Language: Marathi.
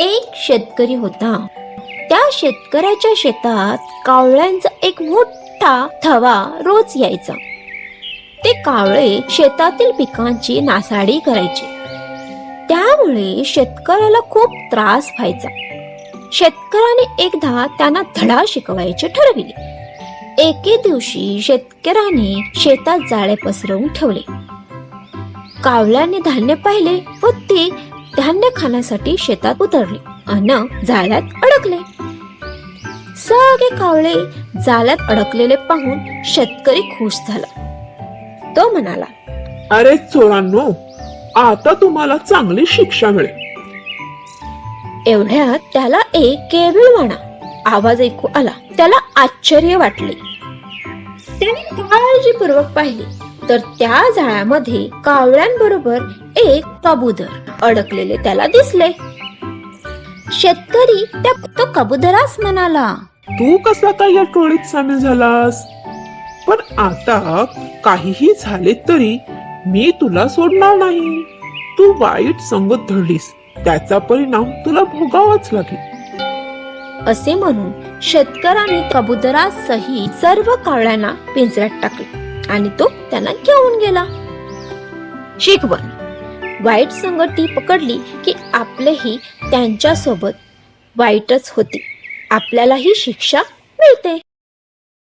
एक शेतकरी होता. त्या शेतकऱ्याच्या शेतात कावळ्यांचा एक मोठा थवा रोज यायचा. ते कावळे शेतातील पिकांची नासाडी करायचे. त्यामुळे शेतकऱ्याला खूप त्रास व्हायचा. शेतकऱ्याने एकदा त्यांना धडा शिकवायचे ठरविले. एके दिवशी शेतकऱ्याने शेतात जाळे पसरवून ठेवले. कावळ्याने धान्य पाहिले व ते धान्य खाण्यासाठी शेतात उतरले. अन जाळ्यात अडकले. सगळे कावळे जाळ्यात अडकलेले पाहून शेतकरी खुश झाला. तो म्हणाला अरे चोरांनो आता तुम्हाला चांगली शिक्षा मिळेल. एवढ्यात त्याला एक केविलवाणा आवाज ऐकू आला. त्याला आश्चर्य वाटले. त्याने काळजीपूर्वक पाहिले. तर त्या जाळ्यामध्ये कावळ्यांबरोबर एक कबूतर अडकलेले त्याला दिसले. शेतकरी त्या तो कबुतरास म्हणाला तू कसा काय या टोळीत सामील झालास? पण आता काहीही झाले तरी मी तुला सोडणार नाही. तू वाईट संगत धरलीस त्याचा परिणाम तुला भोगावाच लागेल. असे म्हणून शेतकऱ्याने कबुतरासही सर्व कावळ्यांना पिंजऱ्यात टाकले. आणि तो त्यांना घेऊन गेला. शिकवण. वाईट संगती पकडली की आपलेही त्यांच्यासोबत वाईटच होते. आपल्यालाही शिक्षा